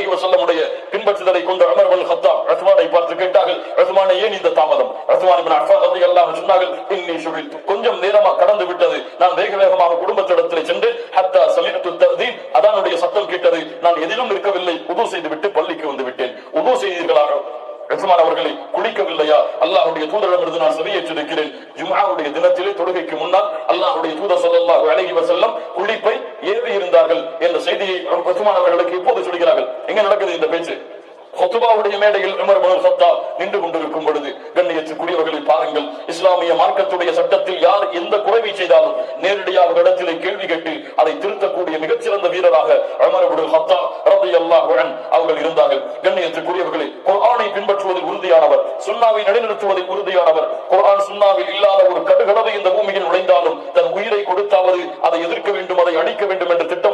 அலைஹி வசல்லமுடைய பின்பற்றுதலை கொண்ட அமர் அல் ஹத்தா ரஹ்மானை பார்த்து கேட்டார்கள் ரஹ்மானை ஏன் இந்த தாமதம்? ரஹ்மான் பின் அஃபான் ரலியல்லாஹு சொன்னார்கள் இன்னி ஷுகில்து கொஞ்சம் நேரமாக கடந்து விட்டது. நான் வேக வேகமாக குடும்பத்திடத்தில் சென்று ஹத்தா சமீஅத்து தஅதீன் அதானுடைய சத்தம் கேட்டது. நான் எதிலும் இருக்கவில்லை உது செய்துவிட்டு பள்ளிக்கு வந்து விட்டேன். உது செய்தீர்களாக. ரஹ்மான் அவர்களை குளிக்கவில்லையா அல்லாஹ்வுடைய தூதரிடமிருந்து நான் செவியேற்றிருக்கிறேன் ஜும்ஆவுடைய தினத்திலே தொழுகைக்கு முன்னால் அல்லாஹுடைய தூதர் ஸல்லல்லாஹு அலைஹி வஸல்லம் குளிப்பை ஏவி இருந்தார்கள் என்ற செய்தியை உஸ்மான் அவர்களுக்கு இப்போது சொல்கிறார்கள். எங்க நடக்குது இந்த பேச்சு? ஹொத்துபாவுடைய மேடையில் உமர் பனு சத்தா நின்று கொண்டிருக்கும் பொழுது கண்ணியத்துக்குரியவர்களை பாருங்கள். இஸ்லாமிய மார்க்கத்துடைய சட்டத்தில் யார் எந்த குறைவை செய்தாலும் நேரடியாக இடத்திலே கேள்வி கேட்டு அதை திருத்தக்கூடிய மிகச்சிறந்த வீரராக உமர் பின் கத்தாப் ரலியல்லாஹு குழன் அவர்கள் இருந்தார்கள். கண்ணியத்துக்குரியவர்களை குரானை பின்பற்றுவதில் உறுதியானவர் சுண்ணாவை நிலைநிறுத்துவதில் உறுதியானவர். குரான் சுண்ணாவில் இல்லாத ஒரு கடுகளவை இந்த கொடுத்து உயிரை கொடுத்தாவது அதை எதிர்க்க வேண்டும் அதை அழிக்க வேண்டும் என்று திட்டம்